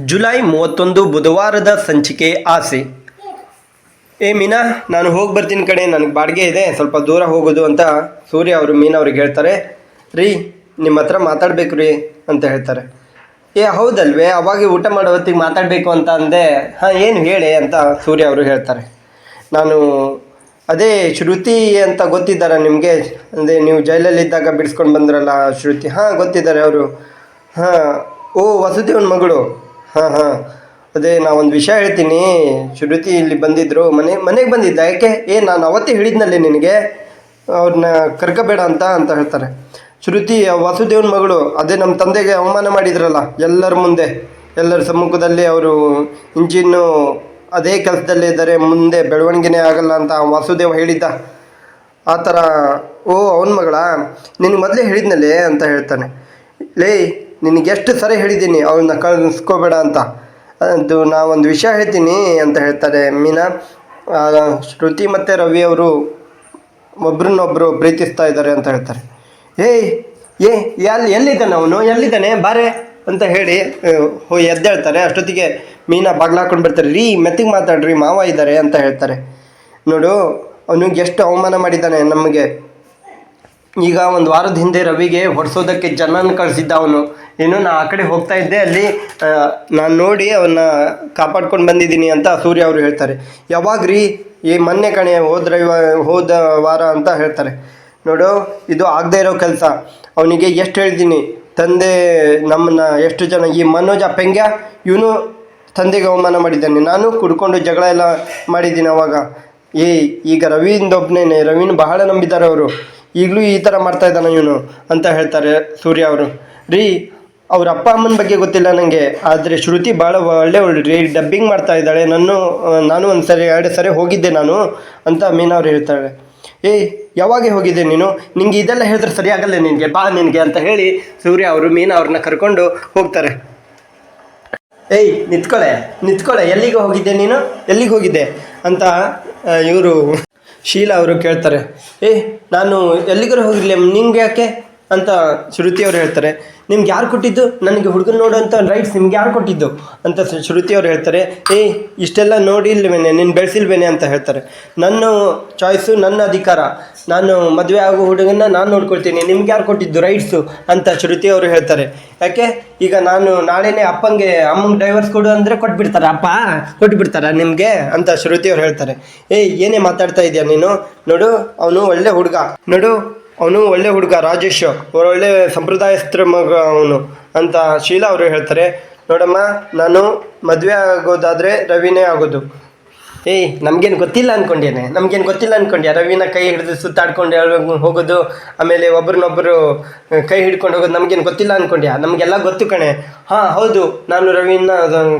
July ಮೂವತ್ತೊಂದು ಬುಧವಾರದ ಸಂಚಿಕೆ ಆಸೆ. ಏ ಮೀನಾ, ನಾನು ಹೋಗಿ ಬರ್ತೀನಿ ಕಡೆ ನನಗೆ ಬಾಡಿಗೆ ಇದೆ, ಸ್ವಲ್ಪ ದೂರ ಹೋಗೋದು ಅಂತ ಸೂರ್ಯ ಅವರು ಮೀನಾ ಅವ್ರಿಗೆ ಹೇಳ್ತಾರೆ. ರೀ ನಿಮ್ಮ ಹತ್ರ ಮಾತಾಡಬೇಕು ರೀ ಅಂತ ಹೇಳ್ತಾರೆ. ಏ ಹೌದಲ್ವೇ, ಅವಾಗ ಊಟ ಮಾಡೋ ಹೊತ್ತಿಗೆ ಮಾತಾಡಬೇಕು ಅಂತ ಅಂದೆ. ಹಾಂ, ಏನು ಹೇಳಿ ಅಂತ ಸೂರ್ಯ ಅವರು ಹೇಳ್ತಾರೆ. ನಾನು, ಅದೇ ಶ್ರುತಿ ಅಂತ ಗೊತ್ತಿದ್ದಾರ ನಿಮಗೆ? ಅಂದರೆ ನೀವು ಜೈಲಲ್ಲಿದ್ದಾಗ ಬಿಡಿಸ್ಕೊಂಡು ಬಂದ್ರಲ್ಲ ಶ್ರುತಿ? ಹಾಂ, ಗೊತ್ತಿದ್ದಾರೆ ಅವರು. ಹಾಂ, ಓ, ವಸುದೇವನ ಮಗಳು. ಹಾಂ ಹಾಂ. ಅದೇ ನಾ ಒಂದು ವಿಷಯ ಹೇಳ್ತೀನಿ. ಶ್ರುತಿ ಇಲ್ಲಿ ಬಂದಿದ್ದರು ಮನೆ, ಮನೆಗೆ ಬಂದಿದ್ದ. ಯಾಕೆ? ಏ, ನಾನು ಅವತ್ತೇ ಹೇಳಿದ್ನಲ್ಲಿ ನಿನಗೆ. ಅವ್ರನ್ನ ಕರ್ಕೋಬೇಡ ಅಂತ ಅಂತ ಹೇಳ್ತಾರೆ. ಶ್ರುತಿ ವಾಸುದೇವನ ಮಗಳು, ಅದೇ ನಮ್ಮ ತಂದೆಗೆ ಅವಮಾನ ಮಾಡಿದ್ರಲ್ಲ, ಎಲ್ಲರ ಮುಂದೆ. ಎಲ್ಲರ ಸಮ್ಮುಖದಲ್ಲಿ ಅವರು ಇಂಜಿನ್ನು ಅದೇ ಕೆಲಸದಲ್ಲೇ ಇದ್ದಾರೆ. ಮುಂದೆ ಬೆಳವಣಿಗೆನೇ ಆಗಲ್ಲ ಅಂತ ವಾಸುದೇವ ಹೇಳಿದ್ದ. ಆ ಥರ ಓ, ಅವನ ಮಗಳ? ನಿನಗೆ ಮೊದಲೇ ಹೇಳಿದ್ನಲ್ಲೇ ಅಂತ ಹೇಳ್ತಾನೆ. ಲೇ ನಿನಗೆ ಎಷ್ಟು ಸರಿ ಹೇಳಿದ್ದೀನಿ, ಅವಳನ್ನ ಕಳಿಸ್ಕೋಬೇಡ ಅಂತ. ಅದು ನಾವೊಂದು ವಿಷಯ ಹೇಳ್ತೀನಿ ಅಂತ ಹೇಳ್ತಾರೆ ಮೀನಾ. ಶ್ರುತಿ ಮತ್ತು ರವಿ ಅವರು ಒಬ್ರನ್ನೊಬ್ಬರು ಪ್ರೀತಿಸ್ತಾ ಇದ್ದಾರೆ ಅಂತ ಹೇಳ್ತಾರೆ. ಏಯ್ ಏ, ಎಲ್ಲಿ, ಎಲ್ಲಿದ್ದಾನೆ ಅವನು? ಎಲ್ಲಿದ್ದಾನೆ? ಬಾರೆ ಅಂತ ಹೇಳಿ ಹೋ ಎದ್ದೇಳ್ತಾರೆ. ಅಷ್ಟೊತ್ತಿಗೆ ಮೀನಾ ಬಾಗ್ಲು ಹಾಕೊಂಡು ಬರ್ತಾರೆ ರೀ, ಮೆತ್ತಿಗೆ ಮಾತಾಡ್ರಿ, ಮಾವ ಇದ್ದಾರೆ ಅಂತ ಹೇಳ್ತಾರೆ. ನೋಡು, ಅವನಿಗೆ ಎಷ್ಟು ಅವಮಾನ ಮಾಡಿದ್ದಾನೆ ನಮಗೆ. ಈಗ ಒಂದು ವಾರದ ಹಿಂದೆ ರವಿಗೆ ಹೊಡೆಸೋದಕ್ಕೆ ಜನನ ಕಳಿಸಿದ್ದ ಅವನು. ಇನ್ನು ನಾ ಆ ಕಡೆ ಹೋಗ್ತಾ ಇದ್ದೆ, ಅಲ್ಲಿ ನಾನು ನೋಡಿ ಅವನ್ನ ಕಾಪಾಡ್ಕೊಂಡು ಬಂದಿದ್ದೀನಿ ಅಂತ ಸೂರ್ಯ ಅವರು ಹೇಳ್ತಾರೆ. ಯಾವಾಗ ರೀ ಈ ಮೊನ್ನೆ ಕಣೆ ಹೋದ ಹೋದ ವಾರ ಅಂತ ಹೇಳ್ತಾರೆ. ನೋಡು, ಇದು ಆಗದೆ ಇರೋ ಕೆಲಸ. ಅವನಿಗೆ ಎಷ್ಟು ಹೇಳಿದ್ದೀನಿ ತಂದೆ ನಮ್ಮನ್ನ ಎಷ್ಟು ಜನ, ಈ ಮನೋಜ ಪೆಂಗ್ಯ, ಇವನು ತಂದೆಗೆ ಅವಮಾನ ಮಾಡಿದ್ದಾನೆ. ನಾನು ಕುಡ್ಕೊಂಡು ಜಗಳ ಎಲ್ಲ ಮಾಡಿದ್ದೀನಿ ಅವಾಗ. ಏ ಈಗ ರವಿಯಿಂದ ಒಬ್ಬನೇನೆ ರವಿನ ಬಹಳ ನಂಬಿದ್ದಾರೆ ಅವರು. ಈಗಲೂ ಈ ಥರ ಮಾಡ್ತಾ ಇದ್ದಾನೆ ಇವನು ಅಂತ ಹೇಳ್ತಾರೆ ಸೂರ್ಯ ಅವರು. ರೀ, ಅವ್ರ ಅಪ್ಪ ಅಮ್ಮನ ಬಗ್ಗೆ ಗೊತ್ತಿಲ್ಲ ನನಗೆ ಆದರೆ ಶ್ರುತಿ ಭಾಳ ಒಳ್ಳೆ ಒಳ್ಳೆ ರೀ, ಡಬ್ಬಿಂಗ್ ಮಾಡ್ತಾ ಇದ್ದಾಳೆ ನಾನು ನಾನು ಒಂದು ಸರಿ, ಎರಡು ಸರಿ ಹೋಗಿದ್ದೆ ನಾನು ಅಂತ ಮೀನಾ ಅವ್ರು ಹೇಳ್ತಾಳೆ ಏಯ್ ಯಾವಾಗ ಹೋಗಿದ್ದೆ ನೀನು? ನಿಂಗೆ ಇದೆಲ್ಲ ಹೇಳಿದ್ರೆ ಸರಿಯಾಗಲ್ಲ ನಿನಗೆ, ಬಾ ನಿನಗೆ ಅಂತ ಹೇಳಿ ಸೂರ್ಯ ಅವರು ಮೀನಾ ಅವ್ರನ್ನ ಕರ್ಕೊಂಡು ಹೋಗ್ತಾರೆ. ಏಯ್, ನಿತ್ಕೊಳೆ ನಿತ್ಕೊಳೆ, ಎಲ್ಲಿಗೆ ಹೋಗಿದ್ದೆ ನೀನು? ಎಲ್ಲಿಗೆ ಹೋಗಿದ್ದೆ? ಅಂತ ಇವರು ಶೀಲಾ ಅವರು ಕೇಳ್ತಾರೆ ಏ ನಾನು ಎಲ್ಲಿಗಾರು ಹೋಗಿರ್ಲಿ ನಿಂಗೆ ಯಾಕೆ ಅಂತ ಶ್ರುತಿ ಅವರು ಹೇಳ್ತಾರೆ. ನಿಮ್ಗೆ ಯಾರು ಕೊಟ್ಟಿದ್ದು? ನನಗೆ ಹುಡುಗನ ನೋಡೋಂಥ ರೈಟ್ಸ್ ನಿಮ್ಗೆ ಯಾರು ಕೊಟ್ಟಿದ್ದು? ಅಂತ ಶ್ರುತಿ ಅವರು ಹೇಳ್ತಾರೆ. ಏ, ಇಷ್ಟೆಲ್ಲ ನೋಡಿಲ್ವೇನೆ ನೀನು ಬೆಳೆಸಿಲ್ವೇನೆ ಅಂತ ಹೇಳ್ತಾರೆ. ನನ್ನ ಚಾಯ್ಸು ನನ್ನ ಅಧಿಕಾರ. ನಾನು ಮದುವೆ ಆಗೋ ಹುಡುಗನ ನಾನು ನೋಡ್ಕೊಳ್ತೀನಿ. ನಿಮ್ಗೆ ಯಾರು ಕೊಟ್ಟಿದ್ದು ರೈಟ್ಸು ಅಂತ ಶ್ರುತಿ ಅವರು ಹೇಳ್ತಾರೆ. ಯಾಕೆ? ಈಗ ನಾನು ನಾಳೆನೇ ಅಪ್ಪಂಗೆ ಅಮ್ಮಂಗೆ ಡೈವರ್ಸ್ ಕೊಡು ಅಂದರೆ ಕೊಟ್ಬಿಡ್ತಾರೆ. ಅಪ್ಪ, ಕೊಟ್ಬಿಡ್ತಾರ ನಿಮಗೆ ಅಂತ ಶ್ರುತಿ ಅವ್ರು ಹೇಳ್ತಾರೆ. ಏಯ್ ಏನೇ ಮಾತಾಡ್ತಾ ಇದೆಯಾ ನೀನು? ನೋಡು, ಅವನು ಒಳ್ಳೆ ಹುಡುಗ. ನೋಡು ಅವನು ಒಳ್ಳೆ ಹುಡುಗ, ರಾಜೇಶ್. ಒಳ್ಳೆ ಸಂಪ್ರದಾಯಸ್ತ್ರ ಮಗ ಅವನು ಅಂತ ಶೀಲಾ ಅವರು ಹೇಳ್ತಾರೆ. ನೋಡಮ್ಮ, ನಾನು ಮದುವೆ ಆಗೋದಾದರೆ ರವಿನೇ ಆಗೋದು. ಏಯ್, ನಮ್ಗೇನು ಗೊತ್ತಿಲ್ಲ ಅನ್ಕೊಂಡೇನೆ. ನಮ್ಗೇನು ಗೊತ್ತಿಲ್ಲ ಅನ್ಕೊಂಡೆ. ರವಿನ ಕೈ ಹಿಡಿದು ಸುತ್ತಾಡ್ಕೊಂಡು ಹೋಗೋದು, ಆಮೇಲೆ ಒಬ್ರನ್ನೊಬ್ಬರು ಕೈ ಹಿಡ್ಕೊಂಡು ಹೋಗೋದು ನಮ್ಗೇನು ಗೊತ್ತಿಲ್ಲ ಅನ್ಕೊಂಡೆ. ನಮಗೆಲ್ಲ ಗೊತ್ತು ಕಣೆ. ಹಾಂ, ಹೌದು, ನಾನು ರವಿನ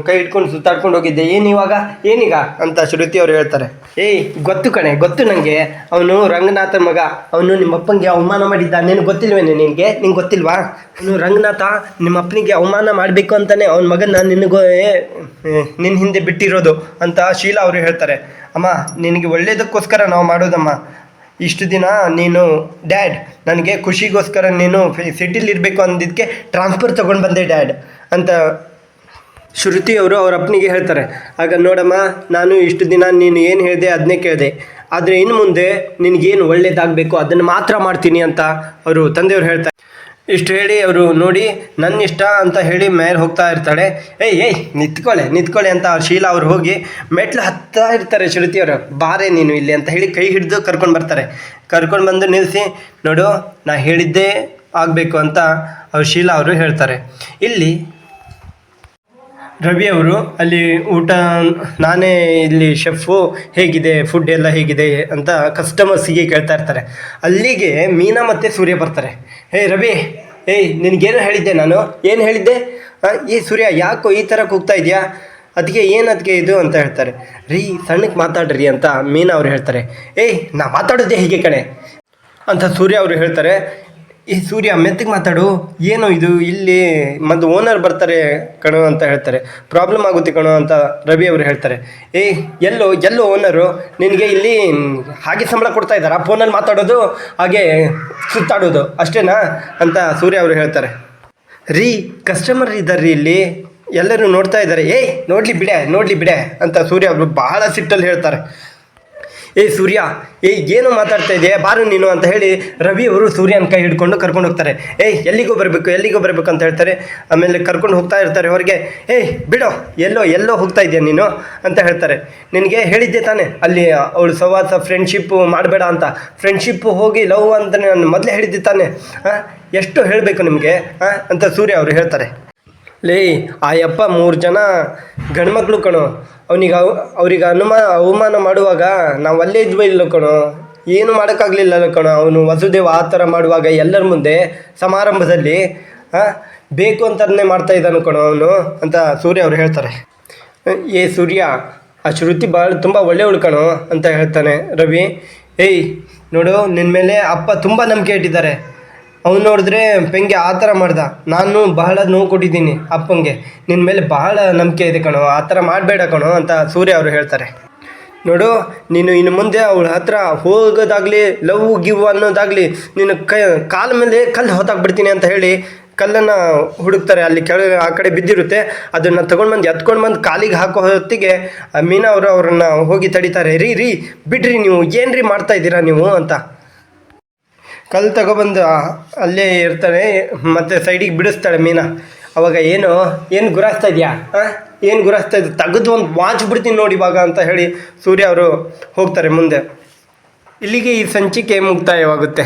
ಕೈ ಹಿಡ್ಕೊಂಡು ಸುತ್ತಾಡ್ಕೊಂಡು ಹೋಗಿದ್ದೆ. ಏನು ಇವಾಗ? ಏನೀಗ? ಅಂತ ಶ್ರುತಿ ಅವರು ಹೇಳ್ತಾರೆ. ಏಯ್, ಗೊತ್ತು ಕಣೆ, ಗೊತ್ತು ನನಗೆ ಅವನು ರಂಗನಾಥನ ಮಗ. ಅವನು ನಿಮ್ಮಪ್ಪನಿಗೆ ಅವಮಾನ ಮಾಡಿದ್ದ. ನೀನು ಗೊತ್ತಿಲ್ವೇನೆ ನಿನಗೆ? ನಿಂಗೆ ಗೊತ್ತಿಲ್ವಾ? ಅವನು ರಂಗನಾಥ ನಿಮ್ಮ ಅಪ್ಪನಿಗೆ ಅವಮಾನ ಮಾಡಬೇಕು ಅಂತಾನೆ. ಅವನ ಮಗನ ನಿನಗೂ ನಿನ್ನ ಹಿಂದೆ ಬಿಟ್ಟಿರೋದು ಅಂತ ಶೀಲಾ ಅವರು ಹೇಳ್ತಾರೆ. ಅಮ್ಮ, ನಿನಗೆ ಒಳ್ಳೇದಕ್ಕೋಸ್ಕರ ನಾವು ಮಾಡೋದಮ್ಮ. ಇಷ್ಟು ದಿನ ನೀನು ಡ್ಯಾಡ್ ನನಗೆ ಖುಷಿಗೋಸ್ಕರ ನೀನು ಸಿಟಿಲಿ ಇರಬೇಕು ಅಂದಿದ್ದಕ್ಕೆ ಟ್ರಾನ್ಸ್ಫರ್ ತೊಗೊಂಡು ಬಂದೆ ಡ್ಯಾಡ್ ಅಂತ ಶ್ರುತಿ ಅವರು ಅವ್ರ ಅಪ್ಪನಿಗೆ ಹೇಳ್ತಾರೆ. ಆಗ ನೋಡಮ್ಮ, ನಾನು ಇಷ್ಟು ದಿನ ನೀನು ಏನು ಹೇಳಿದೆ ಅದನ್ನೇ ಕೇಳಿದೆ. ಆದರೆ ಇನ್ನು ಮುಂದೆ ನಿನಗೇನು ಒಳ್ಳೇದಾಗಬೇಕು, ಅದನ್ನು ಮಾತ್ರ ಮಾಡ್ತೀನಿ ಅಂತ ಅವರು ತಂದೆಯವರು ಹೇಳ್ತಾರೆ. ಇಷ್ಟು ಹೇಳಿ ಅವರು ನೋಡಿ ನನ್ನ ಇಷ್ಟ ಅಂತ ಹೇಳಿ ಮೇಲೆ ಹೋಗ್ತಾ ಇರ್ತಾಳೆ. ಏಯ್ ಏಯ್ ನಿಂತ್ಕೊಳ್ಳೆ ನಿಂತ್ಕೊಳ್ಳೆ ಅಂತ ಆ ಶೀಲಾ ಅವ್ರು ಹೋಗಿ ಮೆಟ್ಲು ಹತ್ತಾ ಇರ್ತಾರೆ ಶ್ರುತಿ ಅವರು. ಬಾರೆ ನೀನು ಇಲ್ಲಿ ಅಂತ ಹೇಳಿ ಕೈ ಹಿಡಿದು ಕರ್ಕೊಂಡು ಬರ್ತಾರೆ. ಕರ್ಕೊಂಡು ಬಂದು ನಿಲ್ಲಿಸಿ ನೋಡು, ನಾ ಹೇಳಿದ್ದೇ ಆಗಬೇಕು ಅಂತ ಅವ್ರು ಶೀಲಾ ಅವರು ಹೇಳ್ತಾರೆ. ಇಲ್ಲಿ ರವಿ ಅವರು ಅಲ್ಲಿ ಊಟ, ನಾನೇ ಇಲ್ಲಿ ಶೆಫು, ಹೇಗಿದೆ ಫುಡ್ ಎಲ್ಲ ಹೇಗಿದೆ ಅಂತ ಕಸ್ಟಮರ್ಸಿಗೆ ಕೇಳ್ತಾ ಇರ್ತಾರೆ. ಅಲ್ಲಿಗೆ ಮೀನಾ ಮತ್ತು ಸೂರ್ಯ ಬರ್ತಾರೆ. ಹೇ ರವಿ ಏಯ್, ನಿನಗೇನು ಹೇಳಿದ್ದೆ ನಾನು? ಏನು ಹೇಳಿದ್ದೆ? ಈ ಸೂರ್ಯ ಯಾಕೋ ಈ ಥರ ಕೂಗ್ತಾ ಇದೆಯಾ? ಅದಕ್ಕೆ ಏನು ಅದಕ್ಕೆ ಇದು ಅಂತ ಹೇಳ್ತಾರೆ. ರೀ ಸಣ್ಣಕ್ಕೆ ಮಾತಾಡ್ರಿ ಅಂತ ಮೀನಾ ಅವ್ರು ಹೇಳ್ತಾರೆ. ಏಯ್, ನಾ ಮಾತಾಡೋದೆ ಹೀಗೆ ಕಣೆ. ಅಂತ ಸೂರ್ಯ ಅವರು ಹೇಳ್ತಾರೆ. ಈ ಸೂರ್ಯ, ಮೆತ್ತಗೆ ಮಾತಾಡು. ಏನು ಇದು? ಇಲ್ಲಿ ಮತ್ತು ಓನರ್ ಬರ್ತಾರೆ ಕಣೋ ಅಂತ ಹೇಳ್ತಾರೆ. ಪ್ರಾಬ್ಲಮ್ ಆಗುತ್ತೆ ಕಣೋ ಅಂತ ರವಿ ಅವರು ಹೇಳ್ತಾರೆ. ಏ, ಎಲ್ಲೋ ಎಲ್ಲೋ ಓನರು ನಿನಗೆ ಇಲ್ಲಿ ಹಾಗೆ ಸಂಬಳ ಕೊಡ್ತಾ ಇದ್ದಾರಾ? ಫೋನಲ್ಲಿ ಮಾತಾಡೋದು, ಹಾಗೆ ಸುತ್ತಾಡೋದು. ಅಷ್ಟೇನಾ ಅಂತ ಸೂರ್ಯ ಅವರು ಹೇಳ್ತಾರೆ. ರೀ ಕಸ್ಟಮರ್ ಇದ್ದಾರೆ ಇಲ್ಲಿ. ಎಲ್ಲರೂ ನೋಡ್ತಾ ಇದ್ದಾರೆ. ಏಯ್ ನೋಡ್ಲಿ ಬಿಡೆ ನೋಡ್ಲಿ ಬಿಡೆ ಅಂತ ಸೂರ್ಯ ಅವರು ಬಹಳ ಸಿಟ್ಟಲ್ಲಿ ಹೇಳ್ತಾರೆ. ಏಯ್ ಸೂರ್ಯ ಏಯ್ ಏನು ಮಾತಾಡ್ತಾ ಇದೆಯಾ? ಬಾರು ನೀನು ಅಂತ ಹೇಳಿ ರವಿ ಅವರು ಸೂರ್ಯನ ಕೈ ಹಿಡ್ಕೊಂಡು ಕರ್ಕೊಂಡು ಹೋಗ್ತಾರೆ. ಏಯ್ ಎಲ್ಲಿಗೂ ಬರಬೇಕು ಎಲ್ಲಿಗೂ ಬರಬೇಕು ಅಂತ ಹೇಳ್ತಾರೆ. ಆಮೇಲೆ ಕರ್ಕೊಂಡು ಹೋಗ್ತಾ ಇರ್ತಾರೆ ಹೊರಗೆ ಏಯ್ ಬಿಡೋ, ಎಲ್ಲೋ ಎಲ್ಲೋ ಹೋಗ್ತಾ ಇದೆಯಾ ನೀನು ಅಂತ ಹೇಳ್ತಾರೆ. ನಿನಗೆ ಹೇಳಿದ್ದೆ ತಾನೆ, ಅಲ್ಲಿ ಅವಳು ಸವಾಸ ಫ್ರೆಂಡ್ಶಿಪ್ಪು ಮಾಡಬೇಡ ಅಂತ. ಫ್ರೆಂಡ್ಶಿಪ್ಪು ಹೋಗಿ ಲವ್ ಅಂತ ನಾನು ಮೊದಲೇ ಹೇಳಿದ್ದೆ ತಾನೆ. ಎಷ್ಟು ಹೇಳಬೇಕು ನಿಮಗೆ ಅಂತ ಸೂರ್ಯ ಅವರು ಹೇಳ್ತಾರೆ. ಲೇ, ಆ ಯಪ್ಪ ಮೂರು ಜನ ಗಂಡ್ಮಕ್ಳು ಕಣೋ. ಅವನಿಗೆ ಅವ, ಅವ್ರಿಗೆ ಅನುಮಾನ ಅವಮಾನ ಮಾಡುವಾಗ ನಾವು ಅಲ್ಲೇ ಇದ್ವಿ ಕಣೋ. ಏನು ಮಾಡೋಕ್ಕಾಗಲಿಲ್ಲ ಕಣೋ. ಅವನು ವಸುದೇವ ಆ ಥರ ಮಾಡುವಾಗ ಎಲ್ಲರ ಮುಂದೆ ಸಮಾರಂಭದಲ್ಲಿ ಬೇಕು ಅಂತಲೇ ಮಾಡ್ತಾ ಇದ್ದಾನು ಕಣೋ ಅವನು ಅಂತ ಸೂರ್ಯ ಅವರು ಹೇಳ್ತಾರೆ. ಏ ಸೂರ್ಯ, ಆ ಶ್ರುತಿ ಭಾಳ ತುಂಬ ಒಳ್ಳೆಯವಳು ಕಣೋ ಅಂತ ಹೇಳ್ತಾನೆ ರವಿ. ಏಯ್, ನೋಡು ನಿನ್ನ ಮೇಲೆ ಅಪ್ಪ ತುಂಬ ನಂಬಿಕೆ ಇಟ್ಟಿದ್ದಾರೆ. ಅವ್ನು ನೋಡಿದ್ರೆ ಪೆಂಗೆ ಆ ಥರ ಮಾಡ್ದ. ನಾನು ಬಹಳ ನೋವು ಕೊಟ್ಟಿದ್ದೀನಿ ಅಪ್ಪಂಗೆ. ನಿನ್ನ ಮೇಲೆ ಬಹಳ ನಂಬಿಕೆ ಇದೆ ಕಣೋ. ಆ ಥರ ಮಾಡಬೇಡ ಕಣೋ ಅಂತ ಸೂರ್ಯ ಅವರು ಹೇಳ್ತಾರೆ. ನೋಡು, ನೀನು ಇನ್ನು ಮುಂದೆ ಅವಳ ಹತ್ರ ಹೋಗೋದಾಗಲಿ, ಲವ್ ಗಿವ್ ಅನ್ನೋದಾಗಲಿ ನೀನು ಕೈ, ಕಾಲ ಮೇಲೆ ಕಲ್ಲು ಹೊತ್ತಾಕ್ಬಿಡ್ತೀನಿ ಅಂತ ಹೇಳಿ ಕಲ್ಲನ್ನು ಹುಡುಕ್ತಾರೆ. ಅಲ್ಲಿ ಕೆಳಗೆ, ಆ ಕಡೆ ಬಿದ್ದಿರುತ್ತೆ. ಅದನ್ನು ತೊಗೊಂಡು ಬಂದು ಎತ್ಕೊಂಡು ಬಂದು ಕಾಲಿಗೆ ಹಾಕೋ ಹೊತ್ತಿಗೆ ಮೀನಾ ಅವರು ಅವ್ರನ್ನ ಹೋಗಿ ತಡಿತಾರೆ. ರೀ ರೀ, ಬಿಡ್ರಿ ನೀವು. ಏನು ರೀ ಮಾಡ್ತಾ ಇದ್ದೀರಾ ನೀವು ಅಂತ. ಕಲ್ಲು ತಗೊಬಂದು ಅಲ್ಲೇ ಇರ್ತಾನೆ, ಮತ್ತೆ ಸೈಡಿಗೆ ಬಿಡಿಸ್ತಾಳೆ ಮೀನಾ. ಅವಾಗ ಏನು ಏನು ಗುರಾಸ್ತಾ ಇದೆಯಾ? ಏನು ಗುರಾಸ್ತಾ ಇದೆ ತೆಗೆದು ಒಂದು ವಾಚ್ ಬಿಡ್ತೀನಿ ನೋಡಿ ಇವಾಗ ಅಂತ ಹೇಳಿ ಸೂರ್ಯ ಅವರು ಹೋಗ್ತಾರೆ ಮುಂದೆ. ಇಲ್ಲಿಗೆ ಈ ಸಂಚಿಕೆ ಮುಕ್ತಾಯವಾಗುತ್ತೆ.